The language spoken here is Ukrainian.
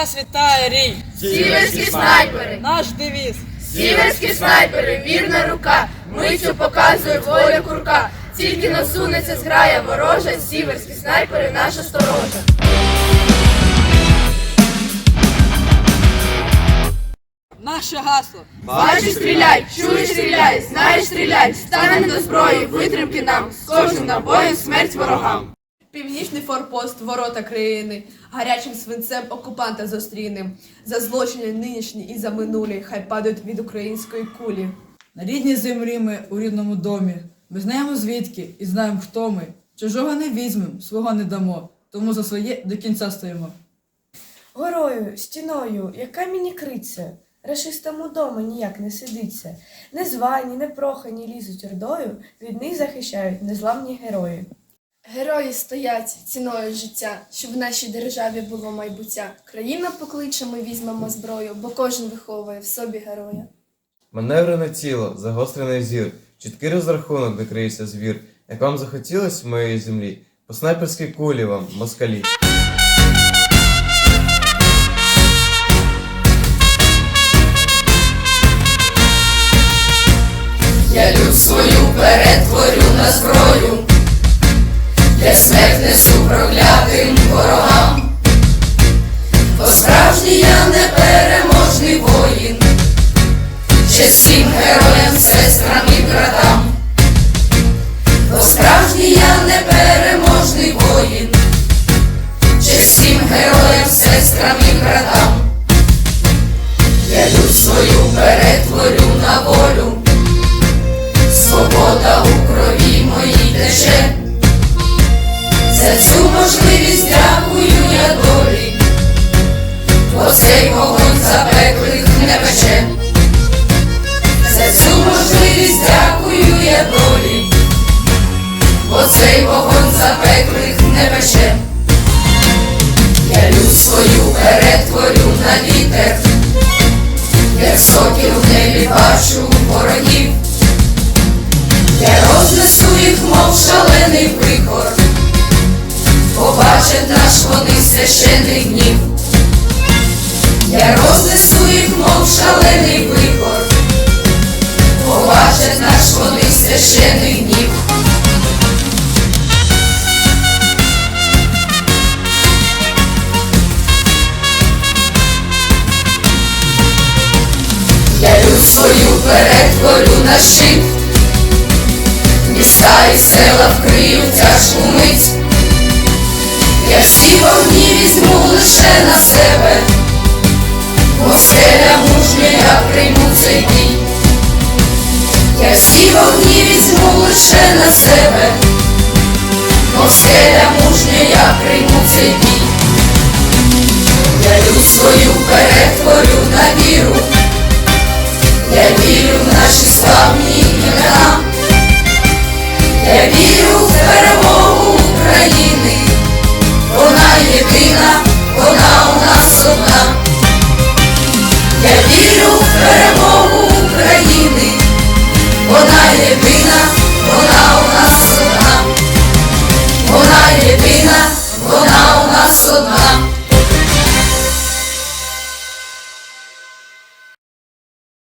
Вас вітає рій! Сіверські снайпери, Наш девіз! сіверські снайпери, вірна рука, миттю показує воля курка. Тільки насунеться зграя ворожа, сіверські снайпери, наша сторожа. Наше гасло! Бачиш, стріляй, чуєш, стріляй, знаєш, стріляй, стане до зброї, витримки нам, з кожним набоєм смерть ворогам. Північний форпост, ворота країни, гарячим свинцем окупанта зустрінем. За злочини нинішні і за минулі, хай падають від української кулі. На рідній землі ми у рідному домі. Ми знаємо звідки і знаємо, хто ми. Чужого не візьмем, свого не дамо, тому за своє до кінця стоїмо. Горою, стіною, яка мені криться, Рашистам удома ніяк не сидиться. Незвані, непрохані лізуть ордою, від них захищають незламні герої. Герої стоять ціною життя, щоб в нашій державі було майбуття. Країна покличе, ми візьмемо зброю, бо кожен виховує в собі героя. Маневрене тіло, загострений зір, чіткий розрахунок, де криється звір. Як вам захотілось в моєї землі, по снайперській кулі вам, москалі. Смерть несу проклятим ворогам. Бо справжній я непереможний воїн, честь всім героям, сестрам і братам. Бо справжній я непереможний воїн, честь всім героям, сестрам і братам. Я люд свою перетворю на волю. Як сокіл в небі бачу ворогів. Я рознесу їх, мов шалений прикор, побачать наш вони священний гнів. себе, москеля мужня, я прийму цей бій. Я лю свою перетворю на віру, я вірю в наші славні імена, я вірю в перемогу України, вона єдина, вона у нас одна.